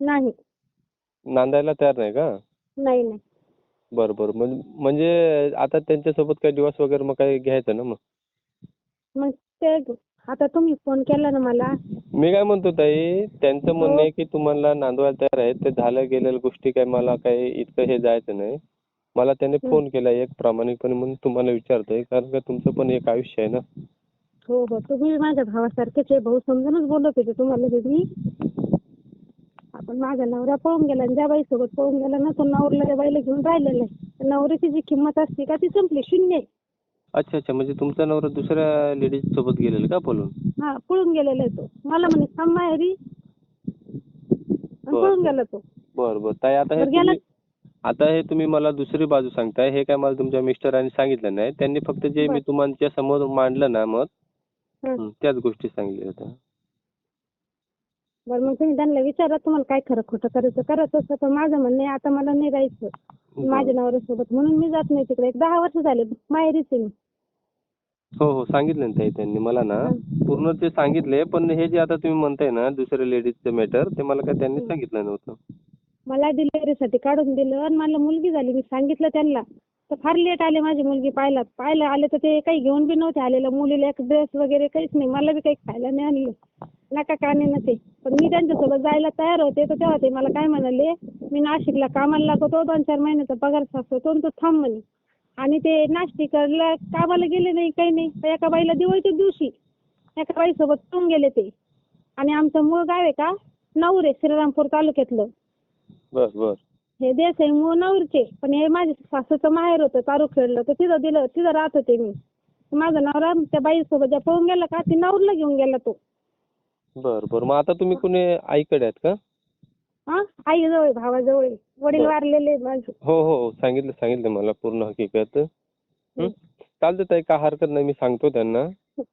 नाही. नांदायला तयार नाही का? नाही नाही. बरं बरं. म्हण- म्हणजे आता त्यांच्यासोबत काही दिवस वगैरे मग काही घ्यायचं ना मग? मग ते आता तुम्ही फोन केला ना मला. मी काय म्हणतो ताई त्यांचं म्हणणं हो. आहे की तुम्हाला नांदवायला तयार आहे. ते झालं गेलेल्या गोष्टी काही मला काही इतकं हे जायचं नाही. मला त्याने. फोन केला एक प्रामाणिकपणे म्हणून तुम्हाला विचारतोय. कारण का तुमचं पण एक आयुष्य आहे ना? हो हो. तुम्ही माझ्या भावासारखेच आहे भाऊ. समजूनच बोलत होते तुम्हाला मी. आपण माझा नवरा पळून गेला आणि ज्या बाईसोबत पळून गेला ना तो नवऱ्याला त्या बाईला घेऊन राहिलेला आहे. त्या नवऱ्याची जी किंमत असते का ती संपली शून्य आहे. अच्छा अच्छा. म्हणजे तुमचा नवरा दुसऱ्या लेडीज सोबत गेलेला का बोलून हा पळून गेलेला आहे तो. मला म्हणे थांब माहेरी. आणि बरं. पळून गेला तो. बरं बरं. ताई आता हे बरं, गेला- तुम्ही आता हे तुम्ही मला दुसरी बाजू सांगताय. हे काय मला तुमच्या मिस्टरांनी सांगितलं नाही. त्यांनी फक्त जे मी बरं. तुमच्यासमोर मांडलं ना मत हं. हं, त्याच गोष्टी सांगितल्या होत्या. बरं मग तुम्ही त्यांना विचारा तुम्हाला काय खरं खोटं करायचं. करायचं असतं पण माझं म्हणणं आहे आता मला नाही राहायचं माझ्या नवऱ्यासोबत. म्हणून मी जात नाही तिकडे. एक दहा वर्ष झाले माहेरीच आहे मी. हो हो. सांगितलं ना ताई त्यांनी मला ना. हं. पूर्ण ते सांगितले पण हे जे आता तुम्ही म्हणताय ना दुसऱ्या लेडीजचं मॅटर ते मला काय त्यांनी हं. सांगितलं नव्हतं. मला डिलिव्हरीसाठी काढून दिलं आणि मला मुलगी झाली. मी सांगितलं त्यांना. तर फार लेट आले माझी मुलगी पाहायला. पाहायला आले तर ते काही घेऊन बी नव्हते आलेलं. मुलीला एक ड्रेस वगैरे काहीच नाही. मला बी काही खायला नाही आणलं. नका काने ना ते. पण मी त्यांच्यासोबत जायला तयार होते तर तेव्हा ते मला काय म्हणाले मी नाशिकला कामाला लागतो दोन चार महिन्याचा पगार आणि तू थांब म्हणे. आणि ते नाशिकला कामाला गेले नाही काही नाही. तर एका बाईला दिवाळीच्या दिवशी एका बाईसोबत पळून गेले ते. आणि आमचं मूळ गाव आहे का? नवरे श्रीरामपूर तालुक्यातलं. बर बर. हे आहे मूळ नवरचे. पण हे माझ्या सासूचं माहेर होतं तारुखेडलं तर तिथं दिलं तिथं राहत होते मी. माझा नवरा त्या बाईसोबत ज्या पळून गेला का ती नवरला घेऊन गेला तो. बर बर मग आता तुम्ही कुणी आईकडे आहेत का हा आई जवळ भावाजवळ आहे. वडील बरं. वारलेले आहेत माझे हो हो हो सांगितलं सांगितलं मला पूर्ण हकीकत हं? हं. चालतं ताई काय हरकत नाही मी सांगतो त्यांना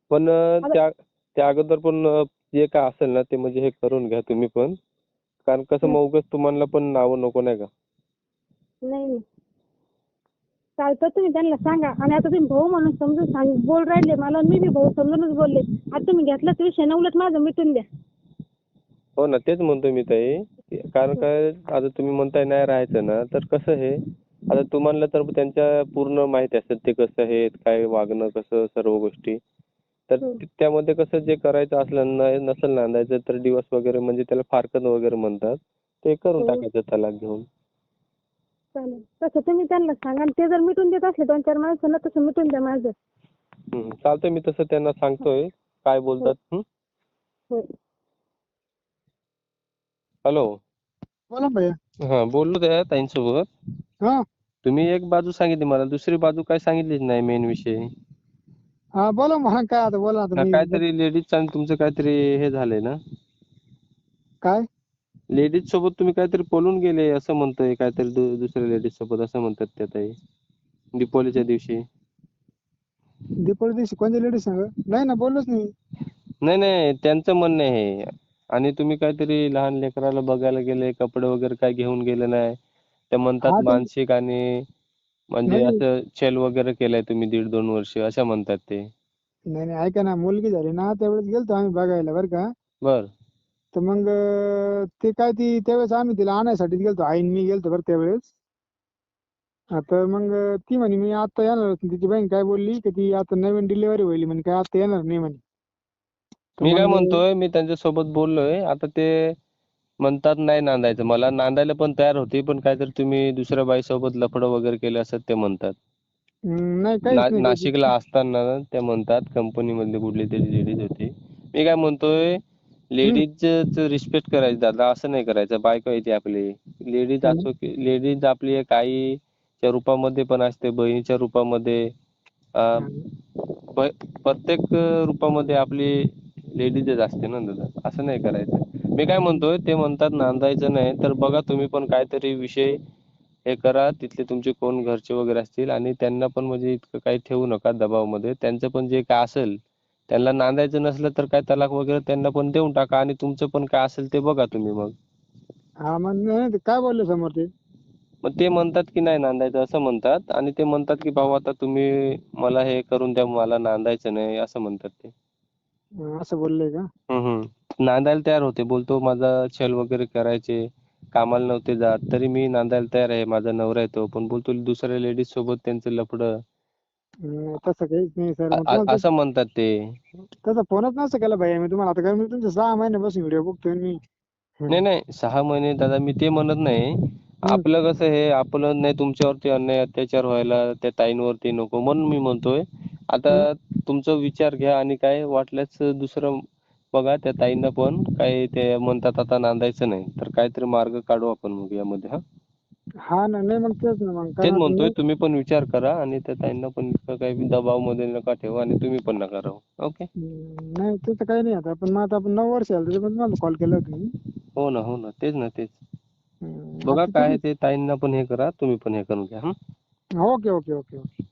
पण अं, आता- त्या त्या अगोदर पण अं, जे काय असेल ना ते म्हणजे हे करून घ्या तुम्ही पण कारण कसं. मग उगाच तुम्हाला पण नावं नको नाही का नाही नाही चालतं तुम्ही त्यांना सांगा. आणि आता तुम्ही भाऊ म्हणून समजून सांग बोल राहिले. मला मी बी भाऊ समजूनच बोलले. आता तुम्ही घेतलाच विषय ना उलट माझं मिटून द्या. हो ना तेच म्हणतोय मी ताई. कारण काय आता तुम्ही म्हणताय नाही राहायचं ना तर कसं हे? आता तुम्हाला तर त्यांच्या पूर्ण माहिती असतात ते कसं आहेत काय वागणं कसं सर्व गोष्टी. तर हं. त्यामध्ये कसं जे करायचं असलं ना नसेल नांदायचं तर दिवस वगैरे म्हणजे त्याला फारकत वगैरे म्हणतात. ते करून हो. टाकायचं तलाक घेऊन. चालेल. तसं तुम्ही त्यांना सांगा आणि ते जर मिटून देत असले दोन चार माणसांना तसं मिटून द्या माझं. हं, चालतंय मी तसं त्यांना सांगतोय. काय बोलतात? हं? हॅलो. बोला ना भैया. हा बोललो त्या ताईंसोबत. हा. तुम्ही एक बाजू सांगितली मला दुसरी बाजू काय सांगितलीच नाही मेन विषय. हा बोला मला काय आता बोला आता हा, मी काहीतरी लेडीज आणि तुमचं काहीतरी हे झालंय ना. काय? लेडीज सोबत तुम्ही काहीतरी पळून गेले असं म्हणतोय काहीतरी दु- दुसऱ्या लेडीज सोबत असं म्हणतात त्या ताई. दीपावलीच्या दिवशी. दीपावली दिवशी कोणत्या लेडीज सांग? नाही ना बोललोच नाही. नाही नाही त्यांचं म्हणणं आहे. आणि तुम्ही काहीतरी लहान लेकराला बघायला गेले कपडे वगैरे काय घेऊन गेले नाही ते म्हणतात ते- मानसिक आणि म्हणजे नाही. असं छल वगैरे केलाय तुम्ही दीड दोन वर्ष असं म्हणतात ते. नाही नाही ऐका ना मुलगी झाली ना त्यावेळेस गेलतो आम्ही बघायला बरं का? बर. तर मग ते काय ती त्यावेळेस आम्ही तिला आणायसाठीच गेलतो. आईन मी गेलतो बरं त्यावेळेस. आता मग ती म्हणे मी आता येणार तिची बहीण काय बोलली की ती आता नवीन डिलिव्हरी होईल. म्हणे काय आता येणार नाही. म्हणे. मी काय म्हणतोय मी त्यांच्यासोबत बोललोय. आता ते म्हणतात नाही नांदायचं. मला नांदायला पण तयार होती पण काहीतरी तुम्ही दुसऱ्या बाईसोबत लफडं वगैरे केलं असं ते म्हणतात. नाशिकला असताना ते म्हणतात कंपनी मधली कुठली तरी लेडीज होती. मी काय म्हणतोय लेडीज रिस्पेक्ट करायची दादा असं नाही करायचं. बायको आहे ती आपली. लेडीज. असो की लेडीज आपली एक आईच्या रूपामध्ये पण असते बहिणीच्या रूपामध्ये. अं, प्रत्येक रूपामध्ये आपली लेडीजच असते ना दादा? असं नाही करायचं. मी काय म्हणतोय ते म्हणतात नांदायचं नाही तर बघा तुम्ही पण काहीतरी विषय हे करा तिथले तुमचे कोण घरचे वगैरे असतील आणि त्यांना पण म्हणजे इतकं काही ठेवू नका दबावामध्ये. त्यांचं पण जे काय असेल त्यांना नांदायचं नसलं तर काय तलाक वगैरे त्यांना पण देऊन टाका आणि तुमचं पण काय असेल ते बघा तुम्ही मग. हा मग नाही ते काय बोलले समोर ते? मग ते म्हणतात की नाही नांदायचं असं म्हणतात आणि ते म्हणतात की भाऊ आता तुम्ही मला हे करून द्या मला नांदायचं नाही असं म्हणतात ते. असं बोलले का? हम्म नांदायला तयार होते बोलतो माझा छल वगैरे करायचे कामाला नव्हते जात तरी मी नांदायला तयार आहे माझा नवरा आहे तो पण बोलतो दुसऱ्या लेडीज सोबत त्यांचं लफडं. तसं काहीच नाही सर. अ- असं म्हणतात ते. तसा फोनच नसतं केला भैया मी तुम्हाला आता कारण मी तुमचे सहा महिन्यापासून व्हिडिओ बघतोय मी नाही नाही. सहा महिने दादा मी ते म्हणत नाही. आपलं कसं आहे आपलं नाही तुमच्यावरती अन्याय अत्याचार व्हायला त्या ताईंवरती नको म्हणून मी म्हणतोय. आता तुमचा विचार घ्या आणि काय वाटल्यास दुसरं बघा त्या ताईंना पण. काय ते म्हणतात आता नांदायचं नाही. तर काहीतरी मार्ग काढू आपण मग यामध्ये हा. हा ना नाही मग तेच ना मग तेच कारण म्हणतोय तुम्ही- तुम्ही पण विचार करा आणि त्या ताईंना पण इतकं काही दबावमध्ये नका ठेवा आणि तुम्ही पण नका राहू ओके? हम्म, नाही तसं काही नाही आता पण मग आता आपण नऊ वर्ष झालं त्याच्यामुळे तुम्हाला कॉल केला होता मी हो ना हो ना तेच ना तेच. हम्म, बघा आता काय आहे ते ताईंना पण हे करा तुम्ही पण हे करून घ्या हं? तुम्ही- ओके ओके ओके ओके.